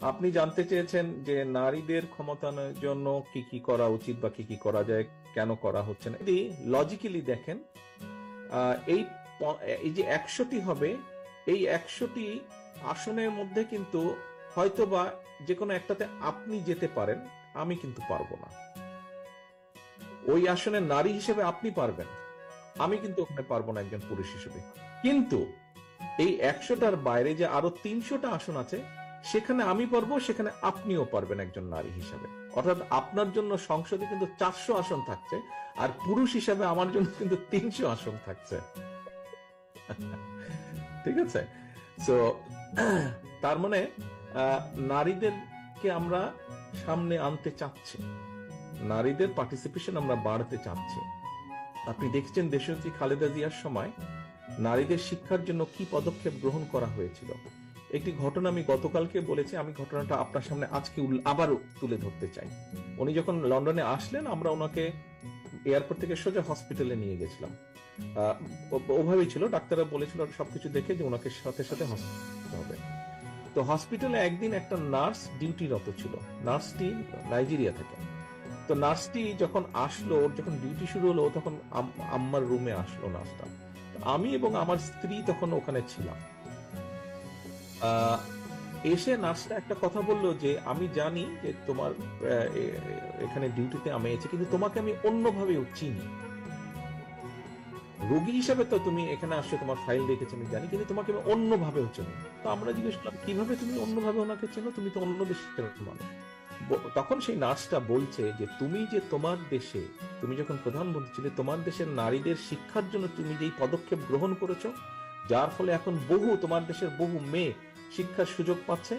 আপনি জানতে চেয়েছেন যে নারীদের ক্ষমতায়নের জন্য কি কি করা উচিত বা কি কি করা যায়, কেন করা হচ্ছে না? যদি লজিক্যালি দেখেন এই এই যে একশোটি হবে, এই একশোটি আসনের মধ্যে কিন্তু হয়তোবা যে কোনো একটাতে আপনি যেতে পারেন, আমি কিন্তু পারব না। ওই আসনে নারী হিসেবে আপনি পারবেন, আমি কিন্তু ওখানে পারব না একজন পুরুষ হিসেবে। কিন্তু এই একশোটার বাইরে যে আরও তিনশোটা আসন আছে সেখানে আমি পারব, সেখানে আপনিও পারবেন একজন নারী হিসেবে। অর্থাৎ আপনার জন্য সংসদে কিন্তু চারশো আসন থাকছে, আর পুরুষ হিসেবে আমার জন্য কিন্তু তিনশো আসন থাকছে। ঠিক আছে? তো তার মানে নারীদেরকে আমরা সামনে আনতে চাচ্ছি। নারীদের পার্টিসিপেশন আমরা বাড়াতে চাচ্ছি। আপনি দেখছেন দেশনেত্রী খালেদা জিয়ার সময় নারীদের শিক্ষার জন্য কি পদক্ষেপ গ্রহণ করা হয়েছিল? একটি ঘটনা আমি গতকালকে বলেছি, আমি ঘটনাটা আপনার সামনে আজকে আবারও তুলে ধরতে চাই। উনি যখন লন্ডনে আসলেন, আমরা ওনাকে এয়ারপোর্ট থেকে সোজা হসপিটালে নিয়ে গেছিলাম। ওভাবেই ছিল, ডাক্তাররা বলেছিল সবকিছু দেখে যে ওনাকে সাথে সাথে হসপিটাল হবে তো হসপিটালে একদিন একটা নার্স ডিউটিরত ছিল। নার্সটি নাইজেরিয়া থেকে। তো নার্সটি যখন আসলো, ওর যখন ডিউটি শুরু হলো তখন আম- আম্মার রুমে আসলো নার্সটা। আমি এবং আমার স্ত্রী তখন ওখানে ছিলাম। এসে নার্সটা একটা কথা বলল যে, আমি জানি যে তোমার এখানে ডিউটিতে আমি এসেছি কিন্তু তোমাকে আমি অন্যভাবে চিনি। রোগী হিসাবে তো তুমি এখানে আসছো, তোমার ফাইল দেখেছি, আমি জানি, কিন্তু তোমাকে আমি অন্যভাবে চিনি। তো আমরা জিজ্ঞেস করলাম, কীভাবে তুমি অন্যভাবে ওনাকে চেনো? তুমি তো অন্য দেশের মানুষ। ব- তখন সেই নার্সটা বলছে যে, তুমি যে তোমার দেশে, তুমি যখন প্রধানমন্ত্রী ছিলে, তোমার দেশের নারীদের শিক্ষার জন্য তুমি যেই পদক্ষেপ গ্রহণ করেছ যার ফলে এখন বহু তোমার দেশের বহু মেয়ে শিক্ষার সুযোগ পাচ্ছে।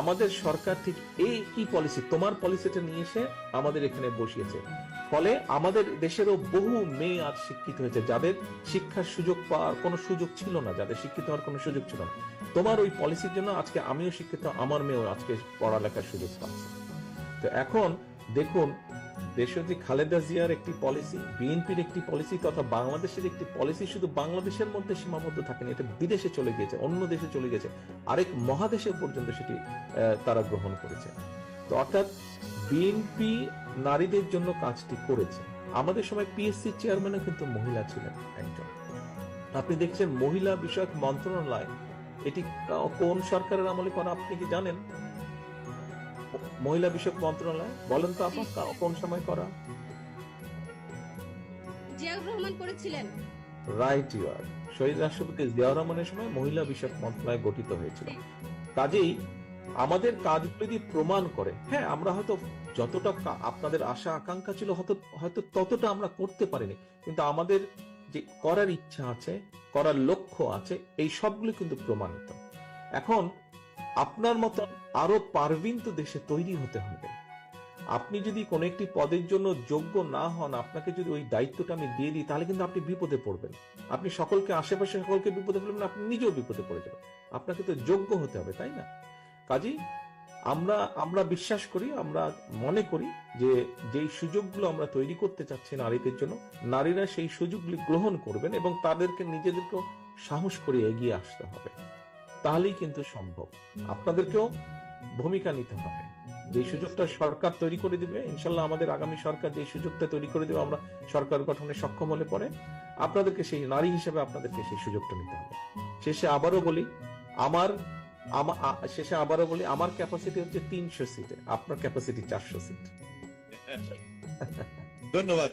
আমাদের সরকার ঠিক এই কি পলিসি তোমার পলিসিটা নিয়ে এসে আমাদের এখানে বসিয়েছে। ফলে আমাদের দেশেরও বহু মেয়ে আজ শিক্ষিত হয়েছে, যাদের শিক্ষার সুযোগ পাওয়ার কোনো সুযোগ ছিল না, যাদের শিক্ষিত হওয়ার কোনো সুযোগ ছিল না। তোমার ওই পলিসির জন্য আজকে আমিও শিক্ষিত, আমার মেয়েও আজকে পড়ালেখার সুযোগ পাচ্ছে। তো এখন দেখুন দেশজি খালেদা জিয়ার একটি পলিসি বিএনপির একটি পলিসি তথা বাংলাদেশের একটি পলিসি শুধু বাংলাদেশের মধ্যে সীমাবদ্ধ থাকেনি, এটা বিদেশে চলে গিয়েছে, অন্য দেশে চলে গেছে আরেক মহাদেশে পর্যন্ত সেটি তারা গ্রহণ করেছে। তো অর্থাৎ বিএনপি নারীদের জন্য কাজটি করেছে। আমাদের সময় পিএসসি চেয়ারম্যানও কিন্তু মহিলা ছিলেন একজন। আপনি দেখছেন মহিলা বিষয়ক মন্ত্রণালয়, এটি কোন সরকারের আমলে করা আপনি কি জানেন? মহিলা বিষয়ক মন্ত্রণালয় বলেন তো আপা কোন সময় করা? জিয়াউর রহমান করেছিলেন। রাইট ইউ আর শহীদ রাষ্ট্রপতি জিয়াউর রহমানের সময় মহিলা বিষয়ক মন্ত্রণালয় গঠিত হয়েছিল। কাজেই আমাদের কাজগুলো যদি প্রমাণ করে হ্যাঁ আমরা হয়তো যতটা আপনাদের আশা আকাঙ্ক্ষা ছিল হয়তো ততটা আমরা করতে পারিনি। কিন্তু আমাদের যে করার ইচ্ছা আছে করার লক্ষ্য আছে এই সবগুলো কিন্তু প্রমাণিত। এখন আপনার মতো আরও পারবিন তো দেশে তৈরি হতে হবে। আপনি যদি কোনো একটি পদের জন্য যোগ্য না হন, আপনাকে যদি ওই দায়িত্বটা আমি দিয়ে দিই, তাহলে কিন্তু আপনি বিপদে পড়বেন। আপনি সকলকে, আশেপাশে সকলকে বিপদে ফেলবেন আপনি নিজেও বিপদে পড়ে যাবেন। আপনাকে তো যোগ্য হতে হবে, তাই না? কাজেই আমরা আমরা বিশ্বাস করি, আমরা মনে করি যে যেই সুযোগগুলো আমরা তৈরি করতে চাচ্ছি নারীদের জন্য, নারীরা সেই সুযোগগুলি গ্রহণ করবেন এবং তাদেরকে নিজেদেরকে সাহস করে এগিয়ে আসতে হবে। তাহলেই কিন্তু সম্ভব। আপনাদেরকেও ভূমিকা নিতে হবে। যে সুযোগটা সরকার তৈরি করে দিবে ইনশাল্লাহ আমাদের আগামী সরকার যে সুযোগটা তৈরি করে দিবে আমরা সরকার গঠনে সক্ষম হলে পরে আপনাদেরকে সেই নারী হিসেবে আপনাদেরকে সেই সুযোগটা নিতে হবে। শেষে আবারও বলি আমার শেষে আবারও বলি আমার ক্যাপাসিটি হচ্ছে তিনশো সিটে আপনার ক্যাপাসিটি চারশো সিট ধন্যবাদ।